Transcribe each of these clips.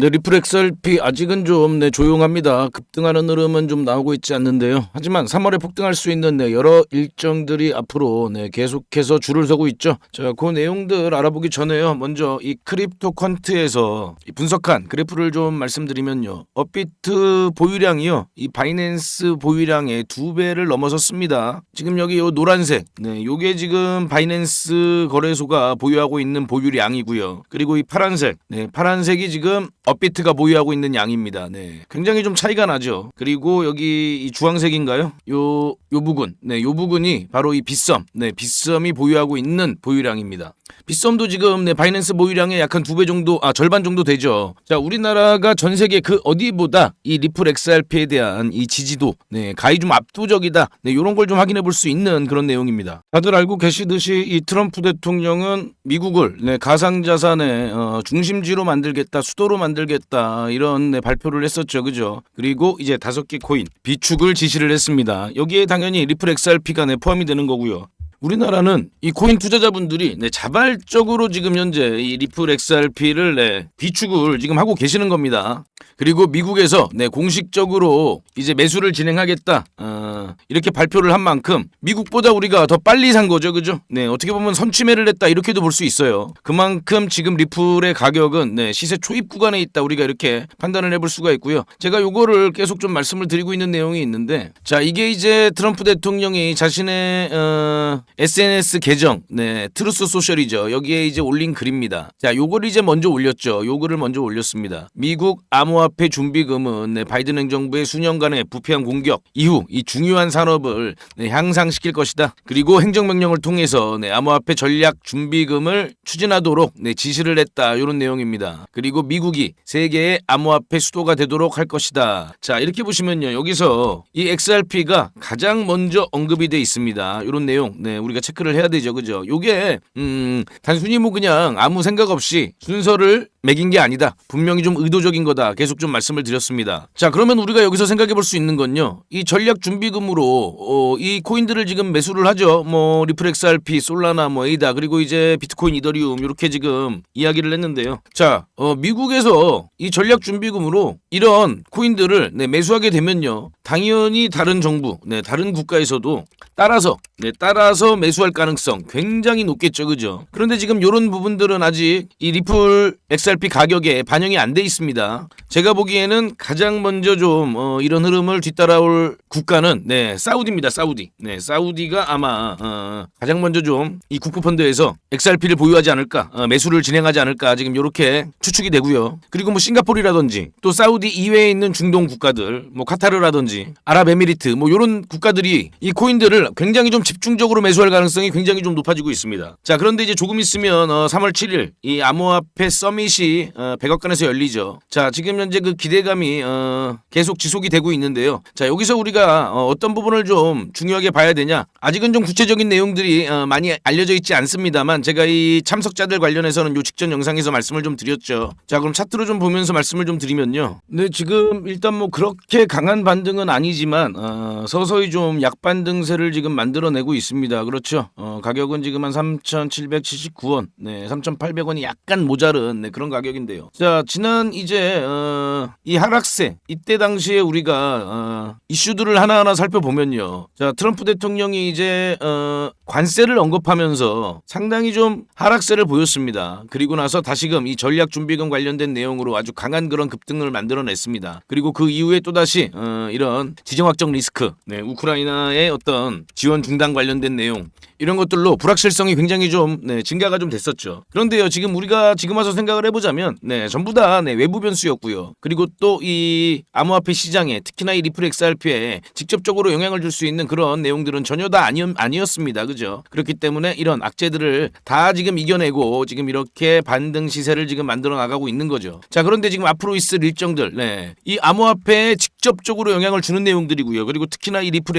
네, XRP 아직은 좀 네, 조용합니다. 급등하는 흐름은 좀 나오고 있지 않는데요. 하지만 3월에 폭등할 수 있는 네, 여러 일정들이 앞으로 네, 계속해서 줄을 서고 있죠. 자, 그 내용들 알아보기 전에요. 먼저 이 크립토 퀀트에서 이 분석한 그래프를 좀 말씀드리면요. 업비트 보유량이요. 이 바이낸스 보유량의 두 배를 넘어섰습니다. 지금 여기 요 노란색, 네, 요게 지금 바이낸스 거래소가 보유하고 있는 보유량이고요. 그리고 이 파란색, 네, 파란색이 지금 업비트가 보유하고 있는 양입니다. 네. 굉장히 좀 차이가 나죠. 그리고 여기 이 주황색인가요? 요, 요 부분. 네, 요 부분이 바로 이 빗썸. 네, 빗썸이 보유하고 있는 보유량입니다. 빗썸도 지금 네, 바이낸스 보유량의 약한 두 배 정도, 아, 절반 정도 되죠. 자, 우리나라가 전 세계 그 어디보다 이 리플 XRP에 대한 이 지지도, 네, 가히 좀 압도적이다. 네, 요런 걸 좀 확인해 볼 수 있는 그런 내용입니다. 다들 알고 계시듯이 이 트럼프 대통령은 미국을 네, 가상자산의 어, 중심지로 만들겠다, 수도로 만들겠다, 이런 네, 발표를 했었죠. 그죠? 그리고 이제 다섯 개 코인, 비축을 지시를 했습니다. 여기에 당연히 리플 XRP가 네, 포함이 되는 거고요. 우리나라는 이 코인 투자자분들이 네, 자발적으로 지금 현재 이 리플 XRP를 네, 비축을 지금 하고 계시는 겁니다. 그리고 미국에서 네, 공식적으로 이제 매수를 진행하겠다 어, 이렇게 발표를 한 만큼 미국보다 우리가 더 빨리 산 거죠, 그죠? 네, 어떻게 보면 선취매를 했다 이렇게도 볼 수 있어요. 그만큼 지금 리플의 가격은 네, 시세 초입 구간에 있다 우리가 이렇게 판단을 해볼 수가 있고요. 제가 요거를 계속 좀 말씀을 드리고 있는 내용이 있는데, 자 이게 이제 트럼프 대통령이 자신의 어, SNS 계정, 네, 트루스 소셜이죠. 여기에 이제 올린 글입니다. 자, 요거를 이제 먼저 올렸죠. 요거를 먼저 올렸습니다. 미국 암호화폐 준비금은 네, 바이든 행정부의 수년간의 부패한 공격 이후 이 중요한 산업을 네, 향상시킬 것이다. 그리고 행정명령을 통해서 네, 암호화폐 전략 준비금을 추진하도록 네, 지시를 했다. 이런 내용입니다. 그리고 미국이 세계의 암호화폐 수도가 되도록 할 것이다. 자, 이렇게 보시면요. 여기서 이 XRP가 가장 먼저 언급이 돼 있습니다. 이런 내용. 네, 우리가 체크를 해야 되죠. 그죠? 요게 음, 단순히 뭐 그냥 아무 생각 없이 순서를 매긴 게 아니다. 분명히 좀 의도적인 거다. 계속 좀 말씀을 드렸습니다. 자, 그러면 우리가 여기서 생각해 볼 수 있는 건요. 이 전략 준비금으로 어, 이 코인들을 지금 매수를 하죠. 뭐 리플 XRP, 솔라나, 뭐 에이다 그리고 이제 비트코인, 이더리움 이렇게 지금 이야기를 했는데요. 자, 어, 미국에서 이 전략 준비금으로 이런 코인들을 네, 매수하게 되면요. 당연히 다른 정부, 네, 다른 국가에서도 따라서 네, 따라서 매수할 가능성 굉장히 높겠죠. 그죠? 그런데 지금 이런 부분들은 아직 이 리플 XRP 가격에 반영이 안 돼 있습니다. 제가 보기에는 가장 먼저 좀 어, 이런 흐름을 뒤따라올 국가는 네, 사우디입니다. 사우디. 네, 사우디가 아마 어, 가장 먼저 좀 이 국부 펀드에서 XRP를 보유하지 않을까, 어, 매수를 진행하지 않을까 지금 이렇게 추측이 되고요. 그리고 뭐 싱가포르라든지 또 사우디 이외에 있는 중동 국가들, 뭐 카타르라든지 아랍에미리트 뭐 이런 국가들이 이 코인들을 굉장히 좀 집중적으로 매수 할 가능성이 굉장히 좀 높아지고 있습니다. 자, 그런데 이제 조금 있으면 어, 3월 7일 이 암호화폐 서밋이 어, 백악관에서 열리죠. 자, 지금 현재 그 기대감이 어, 계속 지속이 되고 있는데요. 자, 여기서 우리가 어, 어떤 부분을 좀 중요하게 봐야 되냐? 아직은 좀 구체적인 내용들이 어, 많이 알려져 있지 않습니다만 제가 이 참석자들 관련해서는 요 직전 영상에서 말씀을 좀 드렸죠. 자, 그럼 차트로 좀 보면서 말씀을 좀 드리면요. 네, 지금 일단 뭐 그렇게 강한 반등은 아니지만 어, 서서히 좀 약반등세를 지금 만들어내고 있습니다. 그렇죠. 어, 가격은 지금 한 3,779원, 네, 3,800원이 약간 모자른 네, 그런 가격인데요. 자, 지난 이제 어, 이 하락세 이때 당시에 우리가 어, 이슈들을 하나하나 살펴보면요. 자, 트럼프 대통령이 이제 어, 관세를 언급하면서 상당히 좀 하락세를 보였습니다. 그리고 나서 다시금 이 전략 준비금 관련된 내용으로 아주 강한 그런 급등을 만들어냈습니다. 그리고 그 이후에 또 다시 어, 이런 지정학적 리스크, 네, 우크라이나의 어떤 지원 중단 관련된 내용 이런 것들로 불확실성이 굉장히 좀 네, 증가가 좀 됐었죠. 그런데요, 지금 우리가 지금 와서 생각을 해보자면, 네, 전부 다 네, 외부 변수였고요. 그리고 또 이 암호화폐 시장에 특히나 이 리플 XRP에 직접적으로 영향을 줄 수 있는 그런 내용들은 전혀 다 아니, 아니었습니다. 그죠? 그렇기 때문에 이런 악재들을 다 지금 이겨내고 지금 이렇게 반등 시세를 지금 만들어 나가고 있는 거죠. 자, 그런데 지금 앞으로 있을 일정들, 네, 이 암호화폐에 직접적으로 영향을 주는 내용들이고요. 그리고 특히나 이 리플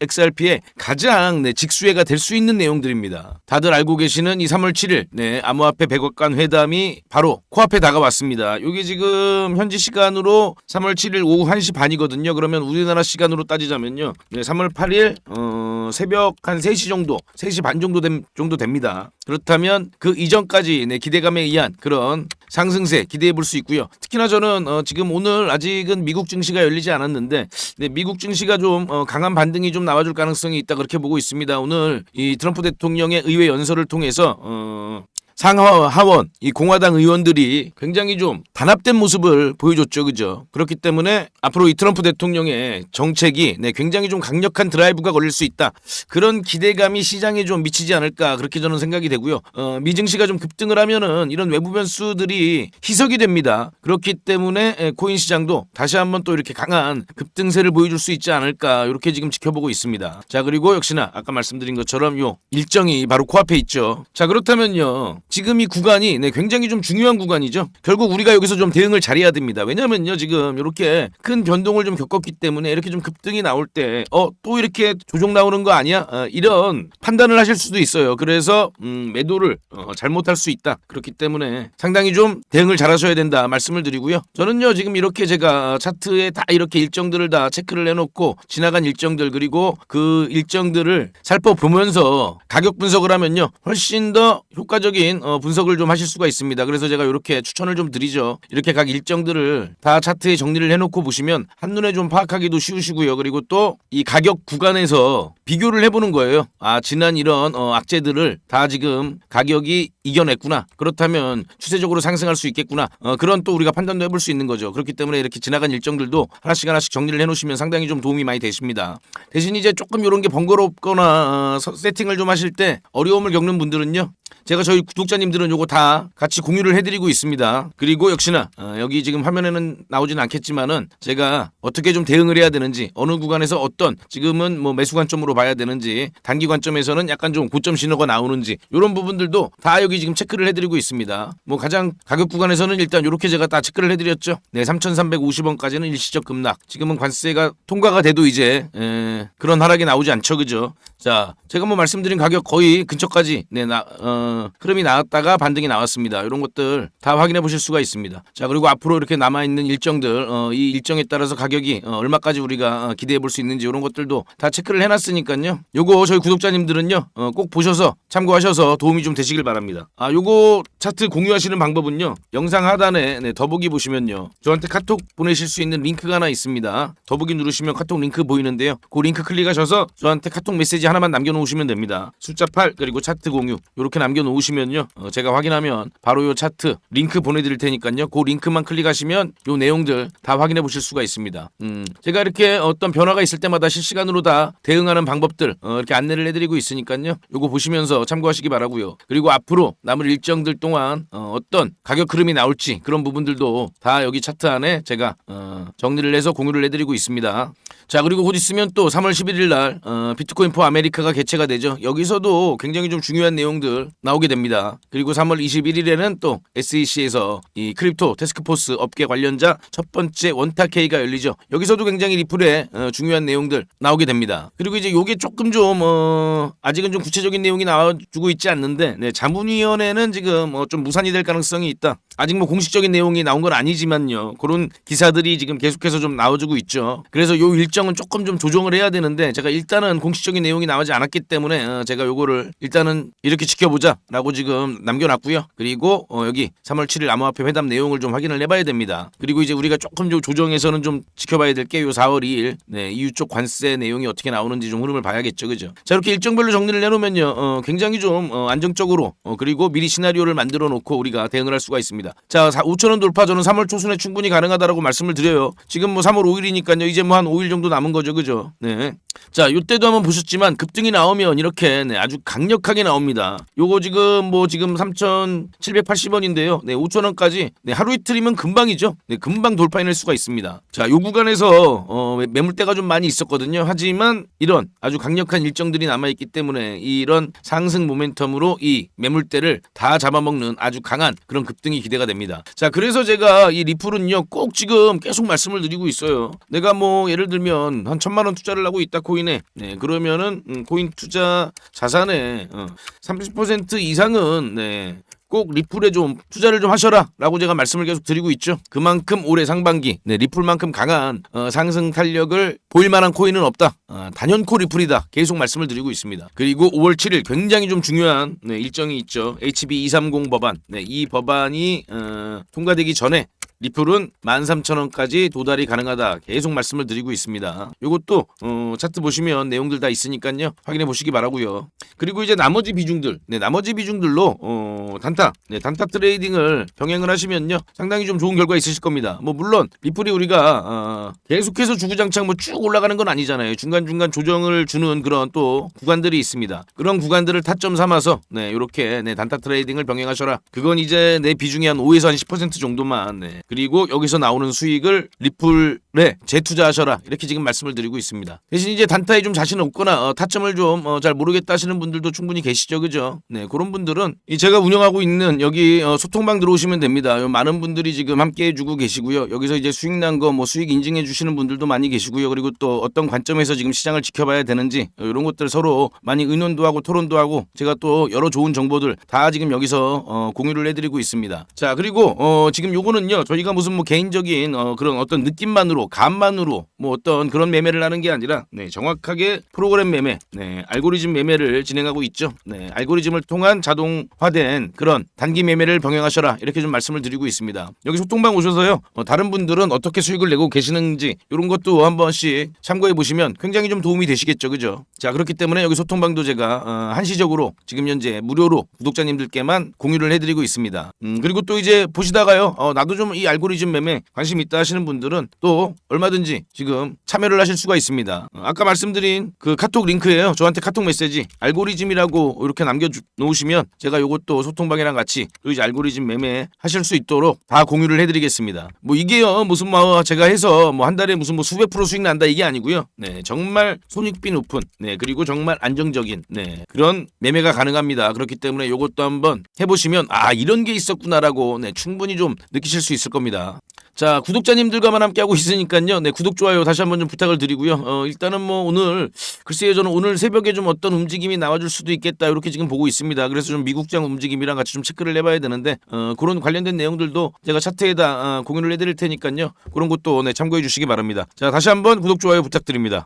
XRP에 가장 네, 직수혜가 될 수 있는 내용들입니다. 다들 알고 계시는 이 3월 7일 네, 암호화폐 백악관 회담이 바로 코앞에 다가왔습니다. 이게 지금 현지 시간으로 3월 7일 오후 1시 반이거든요. 그러면 우리나라 시간으로 따지자면요. 네, 3월 8일 어, 새벽 한 3시 정도, 3시 반 정도 됨, 정도 됩니다. 그렇다면 그 이전까지 네, 기대감에 의한 그런 상승세 기대해 볼 수 있고요. 특히나 저는 어, 지금 오늘 아직은 미국 증시가 열리지 않았는데 네, 미국 증시가 좀 어, 강한 반등이 좀 나와줄 가능성이 있다 그렇게 보고 있습니다. 오늘 이 트럼프 대통령의 의회 연설을 통해서 어, 상하 하원 이 공화당 의원들이 굉장히 좀 단합된 모습을 보여줬죠, 그죠? 그렇기 때문에 앞으로 이 트럼프 대통령의 정책이 네, 굉장히 좀 강력한 드라이브가 걸릴 수 있다. 그런 기대감이 시장에 좀 미치지 않을까 그렇게 저는 생각이 되고요. 어, 미증시가 좀 급등을 하면은 이런 외부 변수들이 희석이 됩니다. 그렇기 때문에 에, 코인 시장도 다시 한번 또 이렇게 강한 급등세를 보여줄 수 있지 않을까 이렇게 지금 지켜보고 있습니다. 자 그리고 역시나 아까 말씀드린 것처럼 요 일정이 바로 코앞에 있죠. 자 그렇다면요. 지금 이 구간이 네, 굉장히 좀 중요한 구간이죠. 결국 우리가 여기서 좀 대응을 잘해야 됩니다. 왜냐면요 지금 이렇게 큰 변동을 좀 겪었기 때문에 이렇게 좀 급등이 나올 때 어 또 이렇게 조정 나오는 거 아니야? 어, 이런 판단을 하실 수도 있어요. 그래서 음, 매도를 어, 잘못할 수 있다. 그렇기 때문에 상당히 좀 대응을 잘하셔야 된다 말씀을 드리고요. 저는요 지금 이렇게 제가 차트에 다 이렇게 일정들을 다 체크를 해놓고 지나간 일정들 그리고 그 일정들을 살펴보면서 가격 분석을 하면요 훨씬 더 효과적인 어, 분석을 좀 하실 수가 있습니다. 그래서 제가 이렇게 추천을 좀 드리죠. 이렇게 각 일정들을 다 차트에 정리를 해놓고 보시면 한눈에 좀 파악하기도 쉬우시고요. 그리고 또 이 가격 구간에서 비교를 해보는 거예요. 아 지난 이런 어, 악재들을 다 지금 가격이 이겨냈구나. 그렇다면 추세적으로 상승할 수 있겠구나. 어, 그런 또 우리가 판단도 해볼 수 있는 거죠. 그렇기 때문에 이렇게 지나간 일정들도 하나씩 하나씩 정리를 해놓으시면 상당히 좀 도움이 많이 되십니다. 대신 이제 조금 이런 게 번거롭거나 어, 서- 세팅을 좀 하실 때 어려움을 겪는 분들은요. 제가 저희 구독자님들은 요거 다 같이 공유를 해드리고 있습니다. 그리고 역시나 어, 여기 지금 화면에는 나오지는 않겠지만은 제가 어떻게 좀 대응을 해야 되는지 어느 구간에서 어떤 지금은 뭐 매수 관점으로 봐야 되는지 단기 관점에서는 약간 좀 고점 신호가 나오는지 이런 부분들도 다 여기 지금 체크를 해드리고 있습니다. 뭐 가장 가격 구간에서는 일단 이렇게 제가 다 체크를 해드렸죠. 네, 3,350원까지는 일시적 급락. 지금은 관세가 통과가 돼도 이제 에, 그런 하락이 나오지 않죠, 그죠? 자, 제가 뭐 말씀드린 가격 거의 근처까지 네, 나, 어, 흐름이 나왔다가 반등이 나왔습니다. 이런 것들 다 확인해 보실 수가 있습니다. 자, 그리고 앞으로 이렇게 남아 있는 일정들, 어, 이 일정에 따라서 가격이 어, 얼마까지 우리가 어, 기대해 볼 수 있는지 이런 것들도 다 체크를 해놨으니까요. 요거 저희 구독자님들은요, 어, 꼭 보셔서 참고하셔서 도움이 좀 되시길 바랍니다. 아, 요거 차트 공유하시는 방법은요, 영상 하단에 네, 더보기 보시면요, 저한테 카톡 보내실 수 있는 링크가 하나 있습니다. 더보기 누르시면 카톡 링크 보이는데요. 그 링크 클릭하셔서 저한테 카톡 메시지 하나만 남겨 놓으시면 됩니다. 숫자 8 그리고 차트 공유 이렇게 남겨 놓으시면요, 어, 제가 확인하면 바로 요 차트 링크 보내 드릴 테니까요. 그 링크만 클릭하시면 요 내용들 다 확인해 보실 수가 있습니다. 음, 제가 이렇게 어떤 변화가 있을 때마다 실시간으로 다 대응하는 방법들 어, 이렇게 안내를 해드리고 있으니까요. 요거 보시면서 참고하시기 바라고요. 그리고 앞으로 남은 일정들 동안 어, 떤 가격 흐름이 나올지 그런 부분들도 다 여기 차트 안에 제가 어, 정리를 해서 공유를 해드리고 있습니다. 자 그리고 곧 있으면 또 3월 11일 날 어, 비트코인 포 아메리카가 개최가 되죠. 여기서도 굉장히 좀 중요한 내용들 나오게 됩니다. 그리고 3월 21일에는 또 SEC에서 이 크립토 테스크포스 업계 관련자 첫 번째 원탁 회의가 열리죠. 여기서도 굉장히 리플의 어, 중요한 내용들 나오게 됩니다. 그리고 이제 요게 조금 좀 어, 아직은 좀 구체적인 내용이 나와주고 있지 않는데 네, 자문위 원회는 지금 어, 좀 무산이 될 가능성이 있다. 아직 뭐 공식적인 내용이 나온 건 아니지만요. 그런 기사들이 지금 계속해서 좀 나와주고 있죠. 그래서 요 일정은 조금 좀 조정을 해야 되는데 제가 일단은 공식적인 내용이 나오지 않았기 때문에 어, 제가 요거를 일단은 이렇게 지켜보자라고 지금 남겨놨고요. 그리고 어, 여기 3월 7일 암호화폐 회담 내용을 좀 확인을 해봐야 됩니다. 그리고 이제 우리가 조금 좀 조정해서는 좀 지켜봐야 될 게 요 4월 2일 네, EU 쪽 관세 내용이 어떻게 나오는지 좀 흐름을 봐야겠죠, 그죠? 자 이렇게 일정별로 정리를 해놓으면요, 어, 굉장히 좀 어, 안정적으로 어, 그리고 미리 시나리오를 만들어 놓고 우리가 대응을 할 수가 있습니다. 자 5천 원 돌파 저는 3월 초순에 충분히 가능하다라고 말씀을 드려요. 지금 뭐 3월 5일이니까요, 이제 뭐 한 5일 정도 남은 거죠, 그죠? 네. 자, 요때도 한번 보셨지만 급등이 나오면 이렇게 네, 아주 강력하게 나옵니다. 요거 지금 뭐 지금 3,780원인데요. 네, 5,000원까지 네, 하루 이틀이면 금방이죠. 네, 금방 돌파해낼 수가 있습니다. 자, 요 구간에서 어, 매- 매물대가 좀 많이 있었거든요. 하지만 이런 아주 강력한 일정들이 남아 있기 때문에 이런 상승 모멘텀으로 이 매물대를 다 잡아먹는 아주 강한 그런 급등이 기대가 됩니다. 자, 그래서 제가 이 리플은요 꼭 지금 계속 말씀을 드리고 있어요. 내가 뭐 예를 들면 한 천만 원 투자를 하고 있다 코인에 네 그러면은 음, 코인 투자 자산의 어, 30% 이상은 네. 꼭 리플에 좀 투자를 좀 하셔라라고 제가 말씀을 계속 드리고 있죠. 그만큼 올해 상반기 네, 리플만큼 강한 어, 상승 탄력을 보일 만한 코인은 없다. 어, 단연코 리플이다. 계속 말씀을 드리고 있습니다. 그리고 5월 7일 굉장히 좀 중요한 네, 일정이 있죠. HB 230 법안. 네, 이 법안이 어, 통과되기 전에 리플은 13,000원까지 도달이 가능하다. 계속 말씀을 드리고 있습니다. 요것도 어, 차트 보시면 내용들 다 있으니까요. 확인해 보시기 바라고요. 그리고 이제 나머지 비중들. 네, 나머지 비중들로 어, 단타. 네, 단타 트레이딩을 병행을 하시면요. 상당히 좀 좋은 결과 있으실 겁니다. 뭐 물론 리플이 우리가 어, 계속해서 주구장창 뭐 쭉 올라가는 건 아니잖아요. 중간중간 조정을 주는 그런 또 구간들이 있습니다. 그런 구간들을 타점 삼아서 네, 요렇게 네, 단타 트레이딩을 병행하셔라. 그건 이제 내 비중이 한 5에서 한 10% 정도만 네. 그리고 여기서 나오는 수익을 리플에 재투자하셔라. 이렇게 지금 말씀을 드리고 있습니다. 대신 이제 단타에 좀 자신 없거나 어, 타점을 좀잘 모르겠다 하시는 분들도 충분히 계시죠. 그죠? 네, 그런 분들은 이 제가 운영하고 있는 여기 어, 소통방 들어오시면 됩니다. 요 많은 분들이 지금 함께 해주고 계시고요. 여기서 이제 수익 난 거 뭐 수익 인증해 주시는 분들도 많이 계시고요. 그리고 또 어떤 관점에서 지금 시장을 지켜봐야 되는지 어, 이런 것들 서로 많이 의논도 하고 토론도 하고 제가 또 여러 좋은 정보들 다 지금 여기서 어, 공유를 해드리고 있습니다. 자 그리고 어, 지금 요거는요 저희가 무슨 뭐 개인적인 어, 그런 어떤 느낌만으로 감만으로 뭐 어떤 그런 매매를 하는 게 아니라 네, 정확하게 프로그램 매매, 네, 알고리즘 매매를 진행하고 있죠. 네, 알고리즘을 통한 자동화된 그런 단기 매매를 병행하셔라 이렇게 좀 말씀을 드리고 있습니다. 여기 소통방 오셔서요 어, 다른 분들은 어떻게 수익을 내고 계시는지 이런 것도 한 번씩 참고해 보시면 굉장히 좀 도움이 되시겠죠, 그죠? 자 그렇기 때문에 여기 소통방도 제가 어, 한시적으로 지금 현재 무료로 구독자님들께만 공유를 해드리고 있습니다. 음, 그리고 또 이제 보시다가요 어, 나도 좀 이 알고리즘 매매 관심 있다 하시는 분들은 또 얼마든지 지금 참여를 하실 수가 있습니다. 어, 아까 말씀드린 그 카톡 링크예요. 저한테 카톡 메시지 알고리즘이라고 이렇게 남겨 놓으시면 제가 요것도 소통방이랑 같이 또 이제 알고리즘 매매 하실 수 있도록 다 공유를 해드리겠습니다. 뭐 이게요 무슨 뭐 제가 해서 뭐 한 달에 무슨 뭐 수백 프로 수익 난다 이게 아니고요. 네 정말 손익비 높은 네 그리고 정말 안정적인 네 그런 매매가 가능합니다. 그렇기 때문에 요것도 한번 해보시면 아 이런 게 있었구나라고 네 충분히 좀 느끼실 수 있을 겁니다. 자 구독자님들과만 함께 하고 있으니까요. 네 구독 좋아요 다시 한번 좀 부탁을 드리고요. 어, 일단은 뭐 오늘 글쎄요 저는 오늘 새벽에 좀 어떤 움직임이 나와줄 수도 있겠다 이렇게 지금 보고 있습니다. 그래서 좀 미국장 움직임이랑 같이 좀 체크를 해봐야 되는데 어, 그런 관련된 내용들도 제가 차트에다 어, 공유를 해드릴 테니까요. 그런 것도 네, 참고해 주시기 바랍니다. 자 다시 한번 구독 좋아요 부탁드립니다.